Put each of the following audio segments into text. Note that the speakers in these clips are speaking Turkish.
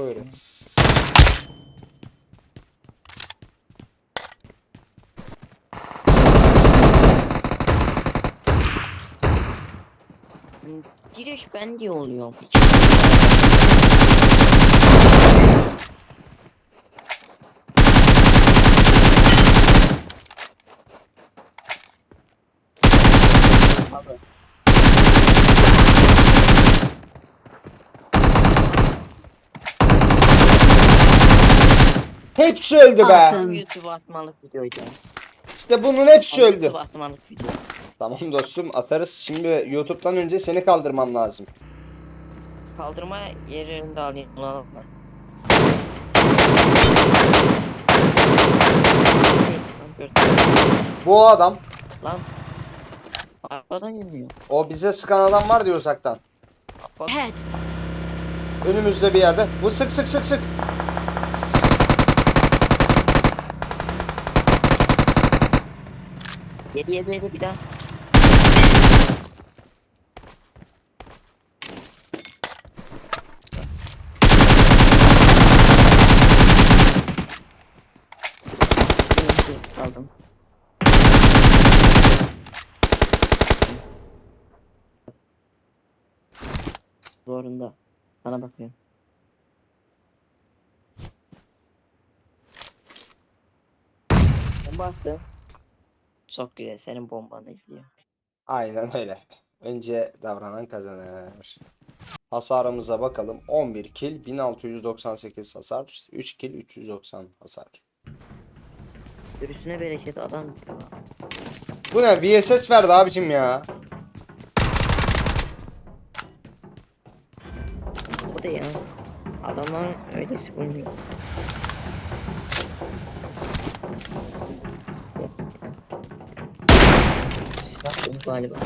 Buyurun. Giriş ben diye oluyor. Hepsi öldü be. Awesome. YouTube atmalık videoydu. İşte bunun hepsi öldü. YouTube atmalık video. Tamam dostum atarız. Şimdi YouTube'dan önce seni kaldırmam lazım. Kaldırma yerinde alayım. Ulan bak. Bu o adam. Lan. Arkadan yürüyor. O bize sıkan adam var diyor uzaktan. Ahead. Önümüzde bir yerde. Bu sık sık sık sık. Yedi yedi yedi bir daha. Kaldım. Zorunda. Sana bakıyorum. Bomba attı. Çok güzel. Senin bombanı izliyor. Aynen öyle. Önce davranan kazanır. Hasarımıza bakalım. 11 kill, 1698 hasar, 3 kill, 390 hasar. Sürüsüne bereket adam. Bu ne? VSS verdi abicim ya. Bu da ya. Adamlar öylesi oynuyor. Silah yok galiba.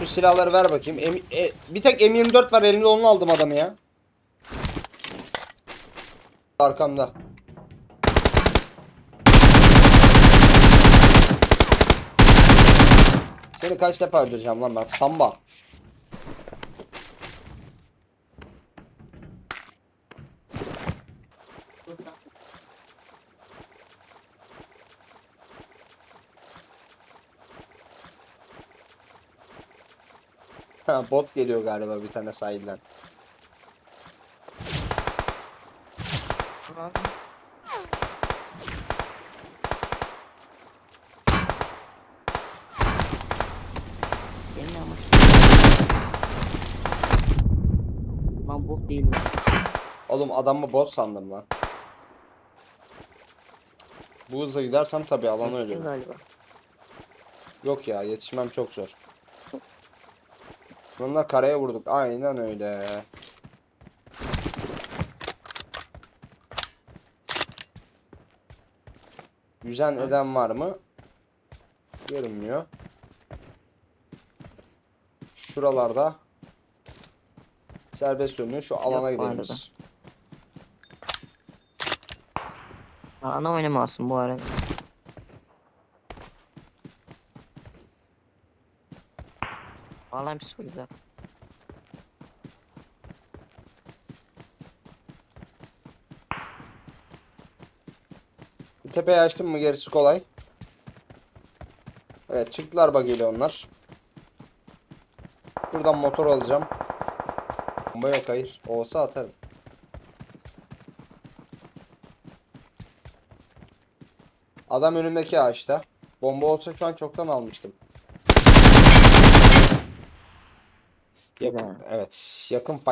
Şu silahları ver bakayım. M- e, bir tek M24 var elimde onu aldım adamı ya. Arkamda. Seni kaç defa öldüreceğim lan ben? Samba. Ha, bot geliyor galiba bir tane sahilden. Gelin ama. Lan bok değil mi? Oğlum adamı bot sandım lan. Bu hızla gidersem tabii alanı ölüyorum. galiba? Yok ya yetişmem çok zor. Bununla karaya vurduk. Aynen öyle. Yüzen eden var mı? Görünmüyor. Şuralarda serbest dönüyor. Şu alana Yok, gidelim biz. Ana oynamasın bu arada. Vallahi bir soru da. Tepeyi açtım mı gerisi kolay. Evet çıktılar bageli onlar. Buradan motor alacağım. Bomba yok hayır. Olsa atarım. Adam önümdeki ağaçta. Bomba olsa şu an çoktan almıştım. Yakın, evet yakın